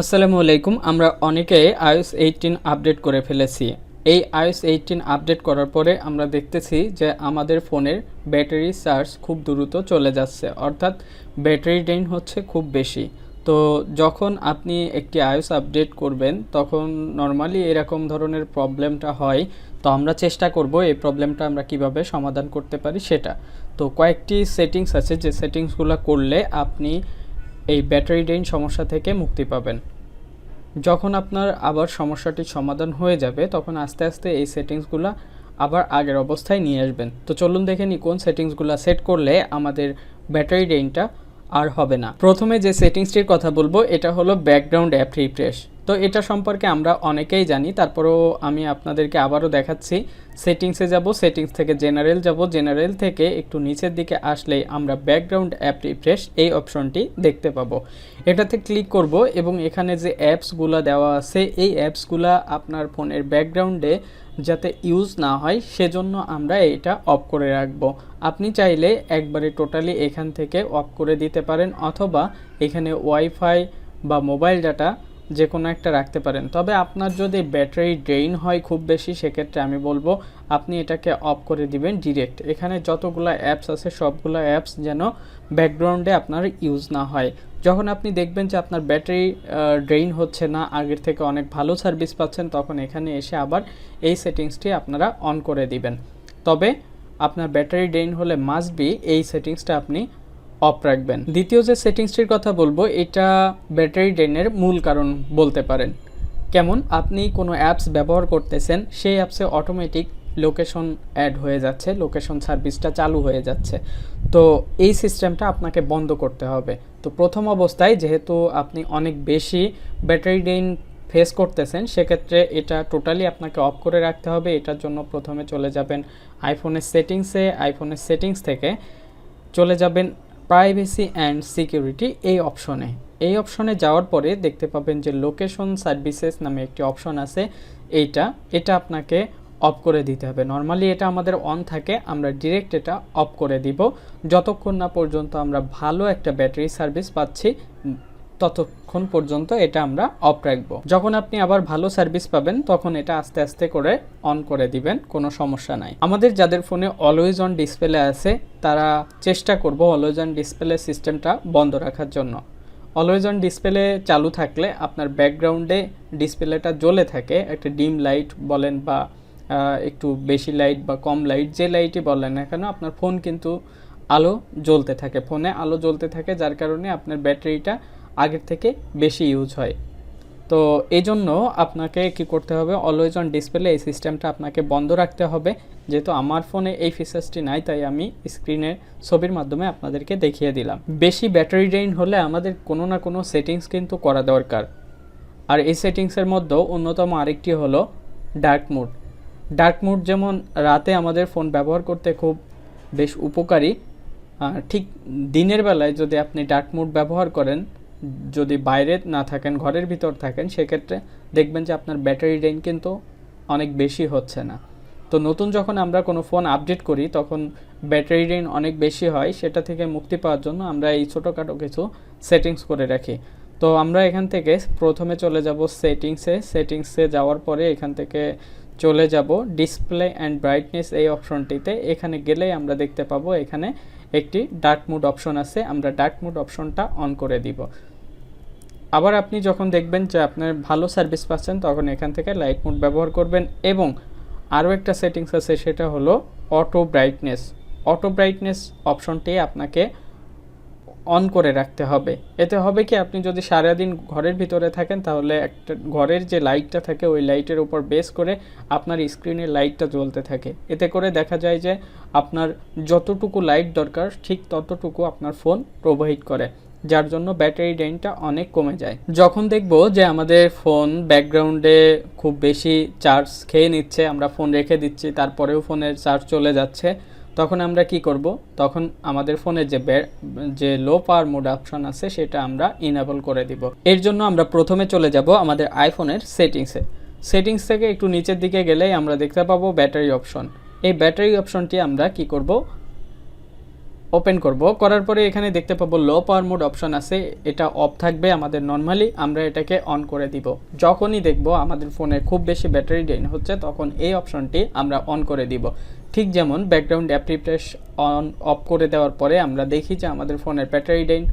আসসালামু আলাইকুম, আমরা অনেকে আইওএস এইটিন আপডেট করে ফেলেছি। এই আইওএস এইটিন আপডেট করার পরে আমরা দেখতেছি যে আমাদের ফোনের ব্যাটারি চার্জ খুব দ্রুত চলে যাচ্ছে, অর্থাৎ ব্যাটারি ড্রেন হচ্ছে খুব বেশি। তো যখন আপনি একটি আইওএস আপডেট করবেন, তখন নর্মালি এরকম ধরনের প্রবলেমটা হয়। তো আমরা চেষ্টা করব এই প্রবলেমটা আমরা কীভাবে সমাধান করতে পারি সেটা। তো কয়েকটি সেটিংস আছে, যে সেটিংসগুলো করলে আপনি এই ব্যাটারি ড্রেন সমস্যা থেকে মুক্তি পাবেন। যখন আপনার আবার সমস্যাটির সমাধান হয়ে যাবে, তখন আস্তে আস্তে এই সেটিংসগুলো আবার আগের অবস্থায় নিয়ে আসবেন। তো চলুন দেখে নিই কোন সেটিংসগুলো সেট করলে আমাদের ব্যাটারি ড্রেনটা আর হবে না। প্রথমে যে সেটিংসটির কথা বলব, এটা হলো ব্যাকগ্রাউন্ড অ্যাপ রিফ্রেশ তো এটা সম্পর্কে আমরা অনেকেই জানি, তারপরেও আমি আপনাদেরকে আবারও দেখাচ্ছি। সেটিংসে যাব সেটিংস থেকে জেনারেল যাব জেনারেল থেকে একটু নিচের দিকে আসলেই আমরা ব্যাকগ্রাউন্ড অ্যাপ রিফ্রেশ এই অপশনটি দেখতে পাবো। এটাতে ক্লিক করব এবং এখানে যে অ্যাপসগুলো দেওয়া আছে, এই অ্যাপসগুলো আপনার ফোনের ব্যাকগ্রাউন্ডে যাতে ইউজ না হয়, সেজন্য আমরা এটা অফ করে রাখব। আপনি চাইলে একবারে টোটালি এখান থেকে অফ করে দিতে পারেন, অথবা এখানে ওয়াইফাই বা মোবাইল ডাটা যে কোনো একটা রাখতে পারেন। তবে আপনার যদি ব্যাটারি ড্রেইন হয় খুব বেশি, সেক্ষেত্রে আমি বলব আপনি এটাকে অফ করে দিবেন ডিরেক্ট। এখানে যতগুলো অ্যাপস আছে, সবগুলো অ্যাপস যেন ব্যাকগ্রাউন্ডে আপনার ইউজ না হয়। যখন আপনি দেখবেন যে আপনার ব্যাটারি ড্রেইন হচ্ছে না, আগের থেকে অনেক ভালো সার্ভিস পাচ্ছেন, তখন এখানে এসে আবার এই সেটিংসটি আপনারা অন করে দিবেন। তবে আপনার ব্যাটারি ড্রেইন হলে মাস্ট বি এই সেটিংসটা আপনি অফ রাখবেন। দ্বিতীয় যে সেটিংসটির কথা বলব, এটা ব্যাটারি ড্রেনের মূল কারণ বলতে পারেন। কেমন? আপনি কোনো অ্যাপস ব্যবহার করতেছেন, সেই অ্যাপসে অটোমেটিক লোকেশন অ্যাড হয়ে যাচ্ছে লোকেশন সার্ভিসটা চালু হয়ে যাচ্ছে। তো এই সিস্টেমটা আপনাকে বন্ধ করতে হবে। তো প্রথম অবস্থায় যেহেতু আপনি অনেক বেশি ব্যাটারি ড্রেন ফেস করতেছেন, সেক্ষেত্রে এটা টোটালি আপনাকে অফ করে রাখতে হবে। এটার জন্য প্রথমে চলে যাবেন আইফোনের সেটিংসে আইফোনের সেটিংস থেকে চলে যাবেন প্রাইভেসি অ্যান্ড সিকিউরিটি এই অপশনে এই অপশনে যাওয়ার পরে দেখতে পাবেন যে লোকেশন সার্ভিসেস নামে একটি অপশন আছে, এইটা। এটা আপনাকে অফ করে দিতে হবে। নর্মালি এটা আমাদের অন থাকে, আমরা ডিরেক্ট এটা অফ করে দিব। যতক্ষণ না পর্যন্ত আমরা ভালো একটা ব্যাটারি সার্ভিস পাচ্ছি ততক্ষণ পর্যন্ত এটা আমরা অফ রাখব। যখন আপনি আবার ভালো সার্ভিস পাবেন, তখন এটা আস্তে আস্তে করে অন করে দিবেন, কোনো সমস্যা নাই। আমাদের যাদের ফোনে অলওয়েজ অন ডিসপ্লে আছে, তারা চেষ্টা করব অলওয়েজ অন ডিসপ্লে সিস্টেমটা বন্ধ রাখার জন্য। অলওয়েজ অন ডিসপ্লে চালু থাকলে আপনার ব্যাকগ্রাউন্ডে ডিসপ্লেটা জ্বলে থাকে। একটা ডিম লাইট বলেন বা একটু বেশি লাইট বা কম লাইট যে লাইটই বলেন না কেন, আপনার ফোন কিন্তু আলো জ্বলতে থাকে। ফোনে আলো জ্বলতে থাকে, যার কারণে আপনার ব্যাটারিটা আগের থেকে বেশি ইউজ হয়। তো এই জন্য আপনাকে কি করতে হবে অলওয়েজ অন ডিসপ্লে এই সিস্টেমটা আপনাকে বন্ধ রাখতে হবে। যেহেতু আমার ফোনে এই ফিচার্সটি নাই, তাই আমি স্ক্রিনে ছবির মাধ্যমে আপনাদেরকে দেখিয়ে দিলাম। বেশি ব্যাটারি ড্রেইন হলে আমাদের কোনো না কোনো সেটিংস কিন্তু করা দরকার। আর এই সেটিংসের মধ্যেও অন্যতম আরেকটি হলো ডার্ক মুড ডার্ক মুড যেমন রাতে আমাদের ফোন ব্যবহার করতে খুব বেশ উপকারী। ঠিক দিনের বেলায় যদি আপনি ডার্ক মুড ব্যবহার করেন যদি বাইরে না থাকেন, ঘরের ভিতর থাকেন, সেক্ষেত্রে দেখবেন যে আপনার ব্যাটারি ড্রেন কিন্তু অনেক বেশি হচ্ছে না। তো নতুন যখন আমরা কোনো ফোন আপডেট করি, তখন ব্যাটারি ড্রেন অনেক বেশি হয়, সেটা থেকে মুক্তি পাওয়ার জন্য আমরা এই ছোটোখাটো কিছু সেটিংস করে রাখি। তো আমরা এখান থেকে প্রথমে চলে যাব সেটিংসে সেটিংসে যাওয়ার পরে এখান থেকে চলে যাব ডিসপ্লে অ্যান্ড ব্রাইটনেস এই অপশনটিতে এখানে গেলেই আমরা দেখতে পাবো এখানে একটি ডার্ক মুড অপশন আছে। আমরা ডার্ক মুড অপশনটা অন করে দিব। আবার আপনি যখন দেখবেন যে আপনার ভালো সার্ভিস পাচ্ছেন, তখন এখান থেকে লাইট মোড ব্যবহার করবেন এবং আরও একটা সেটিংস আছে, সেটা হলো অটো ব্রাইটনেস অটো ব্রাইটনেস অপশনটি আপনাকে অন করে রাখতে হবে। এতে হবে কি, আপনি যদি সারাদিন ঘরের ভিতরে থাকেন, তাহলে একটা ঘরের যে লাইটটা থাকে, ওই লাইটের উপর বেস করে আপনার স্ক্রিনের লাইটটা জ্বলতে থাকে। এতে করে দেখা যায় যে আপনার যতটুকু লাইট দরকার, ঠিক ততটুকু আপনার ফোন প্রোভাইড করে। যার জন্য ব্যাটারি ড্রেনটা অনেক কমে যায়। যখন দেখব যে আমাদের ফোন ব্যাকগ্রাউন্ডে খুব বেশি চার্জ খেয়ে নিচ্ছে, আমরা ফোন রেখে দিচ্ছি, তারপরেও ফোনের চার্জ চলে যাচ্ছে, তখন আমরা কি করব? তখন আমাদের ফোনে যে যে লো পাওয়ার মোড অপশন আছে, সেটা আমরা ইনেবল করে দিব। এর জন্য আমরা প্রথমে চলে যাব আমাদের আইফোনের সেটিংসে সেটিংস থেকে একটু নিচের দিকে গেলেই আমরা দেখতে পাবো ব্যাটারি অপশন এই ব্যাটারি অপশনটি আমরা কি করব? ওপেন করব। করার পরে এখানে দেখতে পাবো লো পাওয়ার মোড অপশন আছে। এটা অফ থাকবে আমাদের নর্মালি আমরা এটাকে অন করে দিব। যখনই দেখব আমাদের ফোনে খুব বেশি ব্যাটারি ড্রেন হচ্ছে, তখন এই অপশনটি আমরা অন করে দিব। ঠিক যেমন ব্যাকগ্রাউন্ড অ্যাপ অন অফ করে দেওয়ার পরে আমরা দেখি যে আমাদের ফোনের ব্যাটারি ড্রেন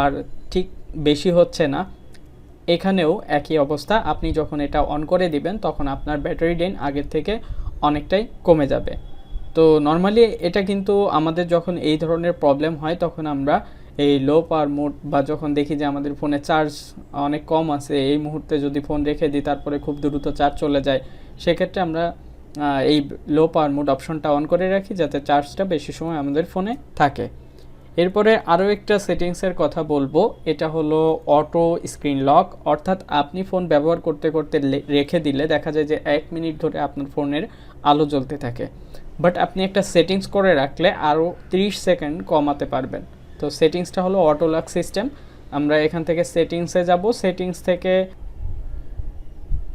আর ঠিক বেশি হচ্ছে না। এখানেও একই অবস্থা। আপনি যখন এটা অন করে দিবেন, তখন আপনার ব্যাটারি ড্রেন আগের থেকে অনেকটাই কমে যাবে। তো নর্মালি এটা কিন্তু আমাদের যখন এই ধরনের প্রবলেম হয়, তখন আমরা এই লো পাওয়ার মোড বা যখন দেখি যে আমাদের ফোনে চার্জ অনেক কম আছে, এই মুহূর্তে যদি ফোন রেখে দিই, তারপরে খুব দ্রুত চার্জ চলে যায়, সেক্ষেত্রে আমরা এই লো পাওয়ার মোড অপশনটা অন করে রাখি যাতে চার্জটা বেশি সময় আমাদের ফোনে থাকে। এরপরে আরও একটা সেটিংসের কথা বলব, এটা হলো অটো স্ক্রিন লক অর্থাৎ আপনি ফোন ব্যবহার করতে করতে রেখে দিলে দেখা যায় যে এক মিনিট ধরে আপনার ফোনের আলো জ্বলতে থাকে। বাট আপনি একটা সেটিংস করে রাখলে আরও 30 সেকেন্ড কমাতে পারবেন। তো সেটিংসটা হলো অটো লক সিস্টেম। আমরা এখান থেকে সেটিংসে যাব। সেটিংস থেকে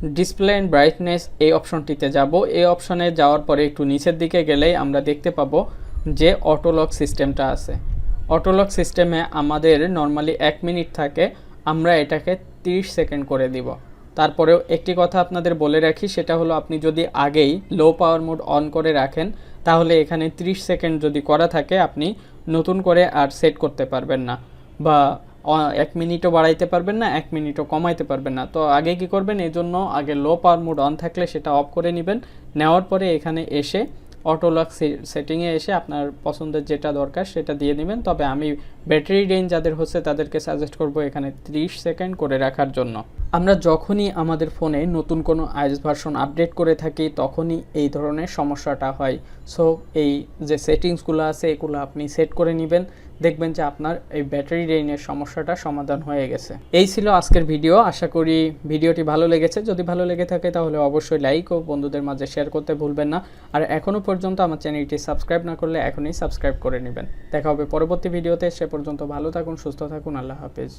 ডিসপ্লে অ্যান্ড ব্রাইটনেস এই অপশনটিতে যাব। এই অপশনে যাওয়ার পরে একটু নিচের দিকে গেলেই আমরা দেখতে পাবো যে অটোলক সিস্টেমটা আছে। অটোলক সিস্টেমে আমাদের নর্মালি এক মিনিট থাকে। আমরা এটাকে 30 সেকেন্ড করে দিব। তারপরেও একটি কথা আপনাদের বলে রাখি, সেটা হলো আপনি যদি আগেই লো পাওয়ার মোড অন করে রাখেন, তাহলে এখানে 30 সেকেন্ড যদি করা থাকে, আপনি নতুন করে আর সেট করতে পারবেন না বা এক মিনিটও বাড়াইতে পারবেন না, এক মিনিটও কমাইতে পারবেন না। তো আগে কি করবেন? এই জন্য আগে লো পাওয়ার মোড অন থাকলে সেটা অফ করে নেবেন। নেওয়ার পরে এখানে এসে অটোলক সেটিংয়ে এসে আপনার পছন্দের যেটা দরকার সেটা দিয়ে নেবেন তবে আমি ব্যাটারি রেঞ্জ যাদের হচ্ছে তাদেরকে সাজেস্ট করব এখানে 30 সেকেন্ড করে রাখার জন্য। আমরা যখনই আমাদের ফোনে নতুন কোনো আইএস ভার্সন আপডেট করে থাকি, তখনই এই ধরনের সমস্যাটা হয়। সো এই যে সেটিংসগুলো আছে, এগুলো আপনি সেট করে নেবেন। দেখবেন যে আপনার এই ব্যাটারি ড্রেনের সমস্যাটা সমাধান হয়ে গেছে। এই ছিল আজকের ভিডিও। আশা করি ভিডিওটি ভালো লেগেছে। যদি ভালো লেগে থাকে তাহলে অবশ্যই লাইক ও বন্ধুদের মাঝে শেয়ার করতে ভুলবেন না। আর এখনও পর্যন্ত আমার চ্যানেলটি সাবস্ক্রাইব না করলে এখনই সাবস্ক্রাইব করে নেবেন। দেখা হবে পরবর্তী ভিডিওতে। সে পর্যন্ত ভালো থাকুন, সুস্থ থাকুন। আল্লাহ হাফেজ।